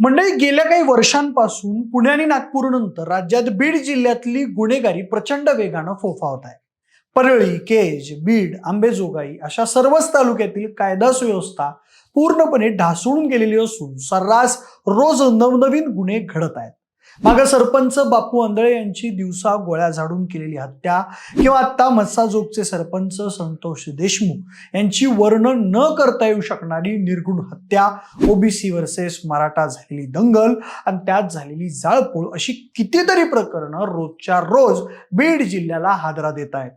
मंडळी गेल्या काही वर्षांपासून पुणे आणि नागपूरनंतर राज्यात बीड जिल्ह्यातली गुन्हेगारी प्रचंड वेगानं फोफावत आहे. परळी केज बीड आंबेजोगाई अशा सर्वच तालुक्यातील कायदा सुव्यवस्था पूर्णपणे ढासळून गेलेली असून सर्रास रोज नवनवीन गुन्हे घडत आहेत. मागं सरपंच बापू आंधळे यांची दिवसा गोळ्या झाडून केलेली हत्या किंवा आता मस्साजोगचे सरपंच संतोष देशमुख यांची वर्णन न करता येऊ शकणारी निर्गुण हत्या. ओबीसी वर्सेस मराठा झालेली दंगल आणि त्यात झालेली जाळपोळ अशी कितीतरी प्रकरणं रोजच्या रोज बीड जिल्ह्याला हादरा देत आहेत.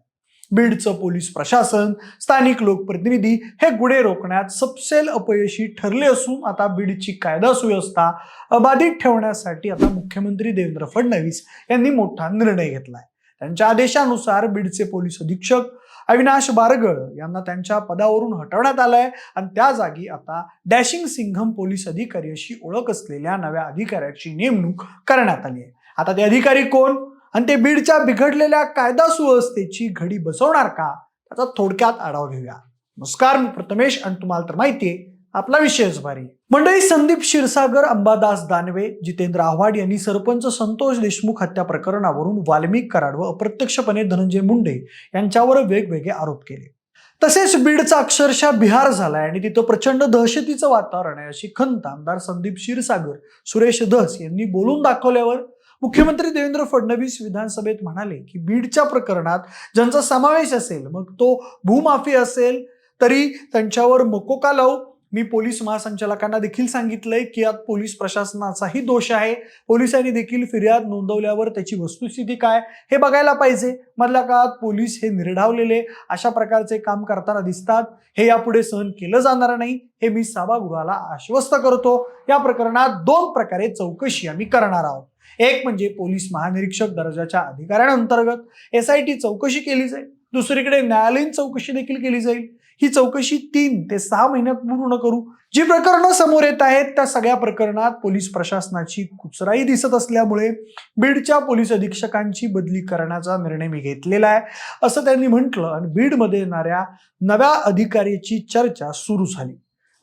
बीडचं पोलीस प्रशासन स्थानिक लोकप्रतिनिधी हे गुन्हे रोखण्यात सपसेल अपयशी ठरले असून आता बीडची कायदा सुव्यवस्था अबाधित ठेवण्यासाठी आता मुख्यमंत्री देवेंद्र फडणवीस यांनी मोठा निर्णय घेतलाय. त्यांच्या आदेशानुसार बीडचे पोलीस अधीक्षक अविनाश बारगळ यांना त्यांच्या पदावरून हटवण्यात आलंय आणि त्या जागी आता डॅशिंग सिंघम पोलीस अधिकारी अशी ओळख असलेल्या नव्या अधिकाऱ्याची नेमणूक करण्यात आली आहे. आता ते अधिकारी कोण? आणि ते बीडच्या बिघडलेल्या कायदा सुव्यवस्थेची घडी बसवणार का? त्याचा थोडक्यात आढावा घेऊया. नमस्कार मी प्रथमेश आणि तुम्हाला तर माहितीये आपला विषयच भारी मंडळी संदीप क्षीरसागर अंबादास दानवे जितेंद्र आव्हाड यांनी सरपंच संतोष देशमुख हत्या प्रकरणावरून वाल्मिक कराड व अप्रत्यक्षपणे धनंजय मुंडे यांच्यावर वेगवेगळे आरोप केले. तसेच बीडचा अक्षरशः बिहार झालाय आणि तिथं प्रचंड दहशतीचं वातावरण आहे अशी खंत आमदार संदीप क्षीरसागर सुरेश धस यांनी बोलून दाखवल्यावर मुख्यमंत्री देवेंद्र फडणवीस विधानसभेत म्हणाले की बीडच्या प्रकरणात ज्यांचा समावेश असेल मग तो भूमाफी असेल तरी त्यांच्यावर मकोका लावू? मी पोलीस महासंचालकांना देखील सांगितलंय की यात पोलीस प्रशासनाचाही दोष आहे. पोलिसांनी देखील फिर्याद नोंदवल्यावर त्याची वस्तुस्थिती काय हे बघायला पाहिजे. मधल्या काळात पोलीस हे निर्ढावलेले अशा प्रकारचे काम करताना दिसतात. हे यापुढे सहन केलं जाणार नाही हे मी सभागृहाला आश्वस्त करतो. या प्रकरणात दोन प्रकारे चौकशी आम्ही करणार आहोत. एक म्हणजे पोलीस महानिरीक्षक दर्जाच्या अधिकाऱ्यांअंतर्गत. एस आय टी चौकशी केली जाईल. दुसरीकडे न्यायालयीन चौकशी देखील केली जाईल. ही चौकशी तीन ते सहा महिन्यात पूर्ण करू. जी प्रकरणं समोर येत आहेत त्या सगळ्या प्रकरणात पोलीस प्रशासनाची कुचराई दिसत असल्यामुळे बीडच्या पोलीस अधीक्षकांची बदली करण्याचा निर्णय मी घेतलेला आहे. असं त्यांनी म्हटलं आणि बीडमध्ये येणाऱ्या नव्या अधिकाऱ्याची चर्चा सुरू झाली.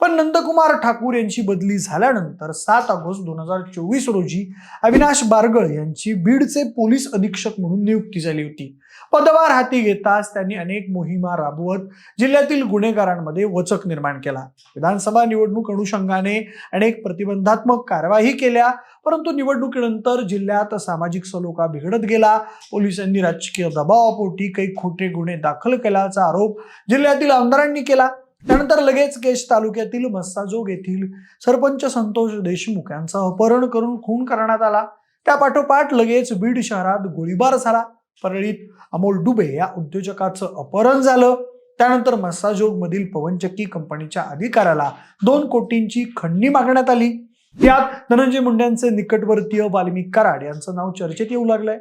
पण नंदकुमार ठाकूर यांची बदली झाल्यानंतर सात ऑगस्ट दोन हजार चोवीस रोजी अविनाश बारगळ यांची बीडचे पोलीस अधीक्षक म्हणून नियुक्ती झाली होती. पदभार हाती घेताच त्यांनी अनेक मोहिमा राबवत जिल्ह्यातील गुन्हेगारांमध्ये वचक निर्माण केला. विधानसभा निवडणूक अनुषंगाने अनेक प्रतिबंधात्मक कारवाई केल्या परंतु निवडणुकीनंतर जिल्ह्यात सामाजिक सलोखा बिघडत गेला. पोलिसांनी राजकीय दबावापोटी काही खोटे गुन्हे दाखल केल्याचा आरोप जिल्ह्यातील आमदारांनी केला. त्यानंतर लगेच केश तालुक्यातील मस्साजोग येथील सरपंच संतोष देशमुख यांचं अपहरण करून खून करण्यात आला. त्या पाठोपाठ लगेच बीड शहरात गोळीबार झाला. परळीत अमोल डुबे या उद्योजकाचं अपहरण झालं. त्यानंतर मस्साजोग मधील पवनचक्की कंपनीच्या अधिकाऱ्याला दोन कोटींची खंडणी मागण्यात आली. यात धनंजय मुंड्यांचे निकटवर्तीय वाल्मिक कराड यांचं नाव चर्चेत येऊ लागलंय.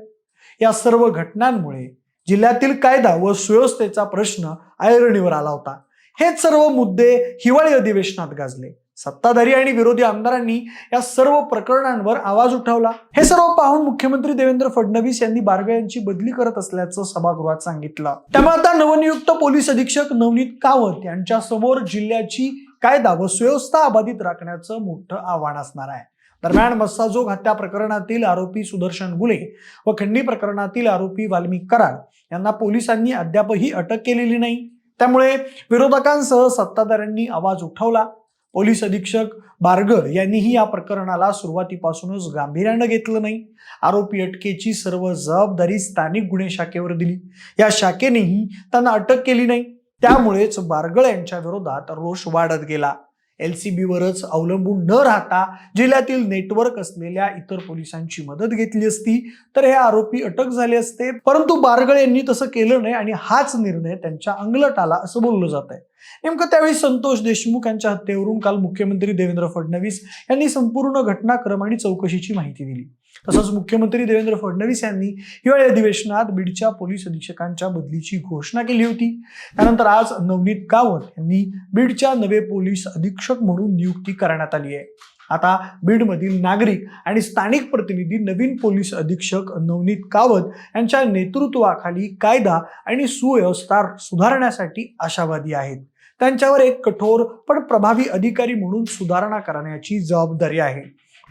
या सर्व घटनांमुळे जिल्ह्यातील कायदा व सुव्यवस्थेचा प्रश्न ऐरणीवर आला होता. हेच सर्व मुद्दे हिवाळी अधिवेशनात गाजले. सत्ताधारी आणि विरोधी आमदारांनी या सर्व प्रकरणांवर आवाज उठवला. हे सर्व पाहून मुख्यमंत्री देवेंद्र फडणवीस यांनी बारगे यांची बदली करत असल्याचं सभागृहात सांगितलं. त्यामुळे आता नवनियुक्त पोलीस अधीक्षक नवनीत कावत यांच्या समोर जिल्ह्याची कायदा व सुव्यवस्था अबाधित राखण्याचं मोठं आव्हान असणार आहे. दरम्यान मस्साजोग हत्या प्रकरणातील आरोपी सुदर्शन गुले व खंडी प्रकरणातील आरोपी वाल्मिक कराड यांना पोलिसांनी अद्यापही अटक केलेली नाही. त्यामुळे विरोधकांसह सत्ताधाऱ्यांनी आवाज उठवला. पोलीस अधीक्षक बारगर यांनीही या प्रकरणाला सुरुवातीपासूनच गांभीर्यानं घेतलं नाही. आरोपी अटकेची सर्व जबाबदारी स्थानिक गुन्हे शाखेवर दिली. या शाखेनेही त्यांना अटक केली नाही. त्यामुळेच बारगळ यांच्या विरोधात रोष वाढत गेला. एल सी बीवरच अवलंबून न राहता जिल्ह्यातील नेटवर्क असलेल्या इतर पोलिसांची मदत घेतली असती. तर हे आरोपी अटक झाले असते. परंतु बारगळ यांनी तसं केलं नाही आणि हाच निर्णय त्यांच्या अंगलट आला असं बोललं जात आहे. नेमकं त्यावेळी संतोष देशमुख यांच्या हत्येवरून काल मुख्यमंत्री देवेंद्र फडणवीस यांनी संपूर्ण घटनाक्रम आणि चौकशीची माहिती दिली. तसंच मुख्यमंत्री देवेंद्र फडणवीस यांनी हिवाळी अधिवेशनात बीडच्या पोलीस अधीक्षकांच्या बदलीची घोषणा केली होती. त्यानंतर आज नवनीत कावत यांनी बीडच्या नवे पोलीस अधीक्षक म्हणून नियुक्ती करण्यात आली आहे. आता बीडमधील नागरिक आणि स्थानिक प्रतिनिधी नवीन पोलीस अधीक्षक नवनीत कावत यांच्या नेतृत्वाखाली कायदा आणि सुव्यवस्था सुधारण्यासाठी आशावादी आहेत. त्यांच्यावर एक कठोर पण प्रभावी अधिकारी म्हणून सुधारणा करण्याची जबाबदारी आहे.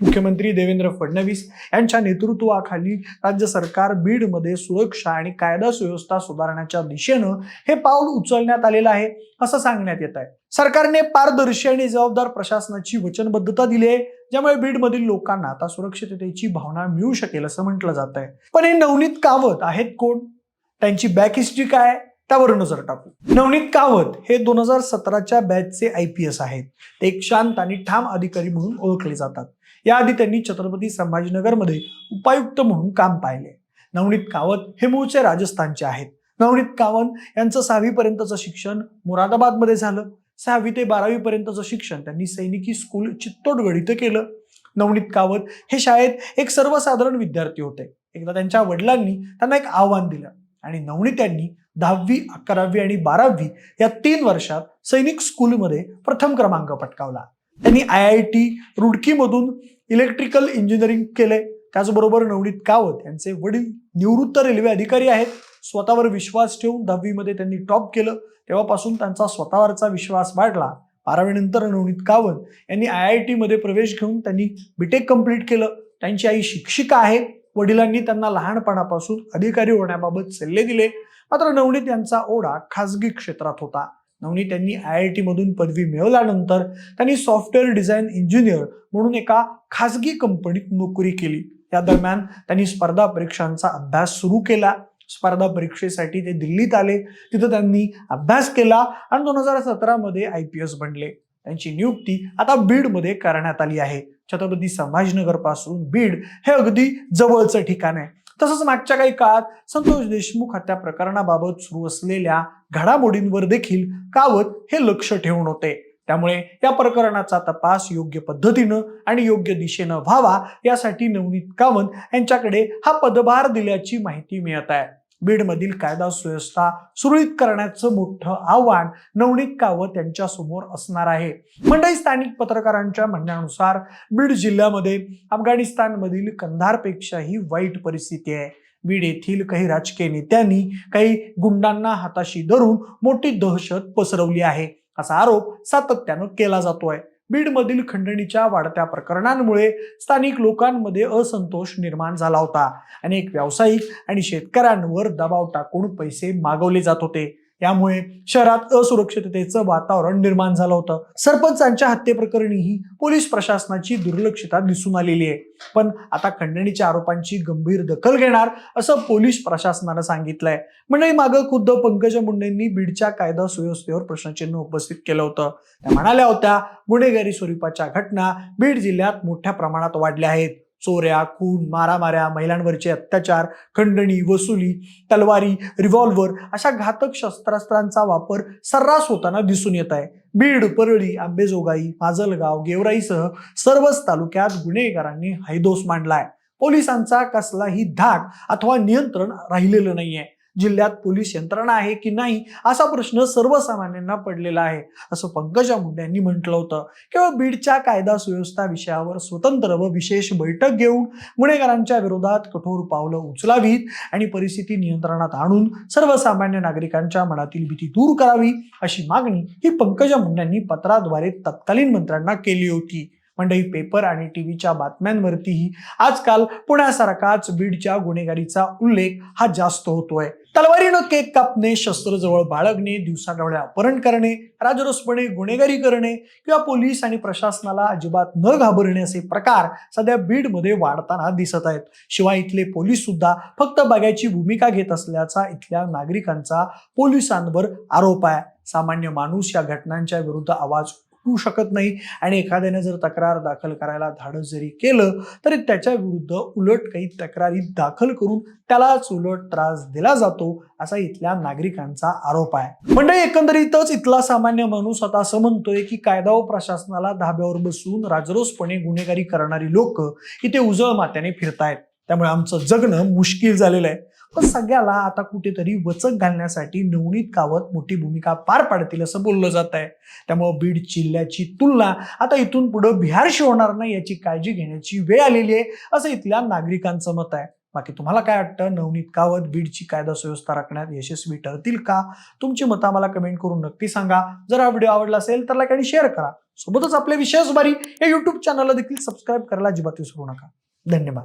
मुख्यमंत्री देवेंद्र फडणवीस यांच्या नेतृत्वाखाली राज्य सरकार बीडमध्ये सुरक्षा आणि कायदा सुव्यवस्था सुधारण्याच्या दिशेनं हे पाऊल उचलण्यात आलेलं आहे असं सांगण्यात येत आहे. सरकारने पारदर्शी आणि जबाबदार प्रशासनाची वचनबद्धता दिली आहे ज्यामुळे बीडमधील लोकांना आता सुरक्षिततेची भावना मिळू शकेल असं म्हटलं जात आहे. पण हे नवनीत कावत आहेत कोण? त्यांची बॅक हिस्ट्री काय? त्यावर नजर टाकू. नवनीत कावत हे दोन हजार सतराच्या बॅचचे आय पी एस आहेत. ते एक शांत आणि ठाम अधिकारी म्हणून ओळखले जातात. याआधी त्यांनी छत्रपती संभाजीनगरमध्ये उपायुक्त म्हणून काम पाहिले. नवनीत कावत हे मूळचे राजस्थानचे आहेत. नवनीत कावत यांचं सहावीपर्यंतचं शिक्षण मुरादाबादमध्ये झालं. सहावी ते बारावी पर्यंतचं शिक्षण त्यांनी सैनिकी स्कूल चित्तोडगड इथं केलं. नवनीत कावत हे शाळेत एक सर्वसाधारण विद्यार्थी होते. एकदा त्यांच्या वडिलांनी त्यांना एक आव्हान दिलं आणि नवनीत यांनी दहावी अकरावी आणि बारावी या तीन वर्षात सैनिक स्कूलमध्ये प्रथम क्रमांक पटकावला. त्यांनी आय आय टी रुडकीमधून इलेक्ट्रिकल इंजिनिअरिंग केले त्याचबरोबर नवनीत कावत यांचे वडील निवृत्त रेल्वे अधिकारी आहेत. स्वतःवर विश्वास ठेवून दहावीमध्ये त्यांनी टॉप केलं. तेव्हापासून त्यांचा स्वतःवरचा विश्वास वाढला. बारावीनंतर नवनीत कावत यांनी आय आय टीमध्ये प्रवेश घेऊन त्यांनी बीटेक कंप्लीट केलं. त्यांची आई शिक्षिका आहे. वडिलांनी त्यांना लहानपणापासून अधिकारी होण्याबाबत सल्ले दिले. मात्र नवनीत यांचा ओढा खासगी क्षेत्रात होता. नवनीत यांनी आय आय टीमधून पदवी मिळवल्यानंतर त्यांनी सॉफ्टवेअर डिझाईन इंजिनियर म्हणून एका खासगी कंपनीत नोकरी केली. या दरम्यान त्यांनी स्पर्धा परीक्षांचा अभ्यास सुरू केला. स्पर्धा परीक्षेसाठी ते दिल्लीत आले. तिथं त्यांनी अभ्यास केला आणि दोन हजार सतरामध्ये आय पी एस बनले. त्यांची नियुक्ती आता बीडमध्ये करण्यात आली आहे. छत्रपती संभाजीनगरपासून बीड हे अगदी जवळचं ठिकाण आहे. तसंच मागच्या काही काळात संतोष देशमुख हत्या प्रकरणाबाबत सुरू असलेल्या घडामोडींवर देखील कावत हे लक्ष ठेवून होते. त्यामुळे या प्रकरणाचा तपास योग्य पद्धतीनं आणि योग्य दिशेनं व्हावा यासाठी नवनीत कामत यांच्याकडे हा पदभार दिल्याची माहिती मिळत आहे. बीडमधील कायदा सुव्यवस्था सुरळीत करण्याचं मोठं आव्हान नवनीत कावत यांच्या समोर असणार आहे. मंडई स्थानिक पत्रकारांच्या म्हणण्यानुसार बीड जिल्ह्यामध्ये अफगाणिस्तानमधील कंधारपेक्षाही वाईट परिस्थिती आहे. बीड येथील काही राजकीय नेत्यांनी काही गुंडांना हाताशी धरून मोठी दहशत पसरवली आहे. असा आरोप सातत्यानं केला जातोय. बीडमधील खंडणीच्या वाढत्या प्रकरणांमुळे स्थानिक लोकांमध्ये असंतोष निर्माण झाला होता. अनेक व्यावसायिक आणि शेतकऱ्यांवर दबाव टाकून पैसे मागवले जात होते. यामुळे शहरात असुरक्षिततेचं वातावरण निर्माण झालं होतं. सरपंचांच्या हत्येप्रकरणीही पोलीस प्रशासनाची दुर्लक्षता दिसून आलेली आहे. पण आता खंडणीच्या आरोपांची गंभीर दखल घेणार असं पोलीस प्रशासनानं सांगितलंय. मंडळी मागं खुद्द पंकजा मुंडेंनी बीडच्या कायदा सुव्यवस्थेवर प्रश्नचिन्ह उपस्थित केलं होतं. त्या म्हणाल्या होत्या गुन्हेगारी स्वरूपाच्या घटना बीड जिल्ह्यात मोठ्या प्रमाणात वाढल्या आहेत. चोऱ्या खून मारामाऱ्या महिलांवरचे अत्याचार खंडणी वसुली तलवारी रिव्हॉल्व्हर अशा घातक शस्त्रास्त्रांचा वापर सर्रास होताना दिसून येत आहे. बीड परळी आंबेजोगाई माजलगाव गेवराईसह सर्वच तालुक्यात गुन्हेगारांनी हैदोस मांडलाय. पोलिसांचा कसलाही धाक अथवा नियंत्रण राहिलेलं नाहीये. जिल्ह्यात पोलीस यंत्रणा आहे की नाही असा प्रश्न सर्वसामान्यांना पडलेला आहे. असं पंकजा मुंडे यांनी म्हटलं होतं. केवळ बीडच्या कायदा सुव्यवस्था विषयावर स्वतंत्र व विशेष बैठक घेऊन गुन्हेगारांच्या विरोधात कठोर पावलं उचलावीत आणि परिस्थिती नियंत्रणात आणून सर्वसामान्य नागरिकांच्या मनातील भीती दूर करावी अशी मागणी ही पंकजा मुंडे यांनी पत्राद्वारे तत्कालीन मंत्र्यांना केली होती. मंडई पेपर आणि टीव्हीच्या बातम्यांवरतीही आजकाल पुण्यासारखाच बीडच्या गुन्हेगारीचा उल्लेख हा जास्त होतोय. तलवारीनं केक कापणे शस्त्र जवळ बाळगणे दिवसाढवळ्या अपहरण करणे राजरोसपणे गुन्हेगारी करणे किंवा पोलीस आणि प्रशासनाला अजिबात न घाबरणे असे प्रकार सध्या बीडमध्ये वाढताना दिसत आहेत. शिवाय इथले पोलीस सुद्धा फक्त बघायची भूमिका घेत असल्याचा इथल्या नागरिकांचा पोलिसांवर आरोप आहे. सामान्य माणूस या घटनांच्या विरुद्ध आवाज होऊ शकत नाही. आणि एखाद्याने जर तक्रार दाखल करायला धाडस जरी केलं तरी त्याच्या विरुद्ध उलट काही तक्रारी दाखल करून त्यालाच उलट त्रास दिला जातो असा इथल्या नागरिकांचा आरोप आहे. म्हणजे एकंदरीतच इथला सामान्य माणूस आता असं म्हणतोय की कायदा व प्रशासनाला धाब्यावर बसून राजरोसपणे गुन्हेगारी करणारी लोक इथे उजळ मात्याने फिरतायत. त्यामुळे आमचं जगणं मुश्किल झालेलं आहे. पण सगळ्याला आता कुठेतरी वचक घालण्यासाठी नवनीत कावत मोठी भूमिका पार पाडतील असं बोललं जात आहे. त्यामुळं बीड जिल्ह्याची तुलना आता इथून पुढं बिहारशी होणार नाही याची काळजी घेण्याची वेळ आलेली आहे असं इथल्या नागरिकांचं मत आहे. बाकी तुम्हाला काय वाटतं? नवनीत कावत बीडची कायदा सुव्यवस्था राखण्यात यशस्वी ठरतील का? तुमची मतं आम्हाला कमेंट करून नक्की सांगा. जर हा व्हिडिओ आवडला असेल तर लाईक आणि शेअर करा. सोबतच आपल्या विशेष बारी या युट्यूब चॅनलला देखील सबस्क्राईब करायला अजिबात विसरू नका. धन्यवाद.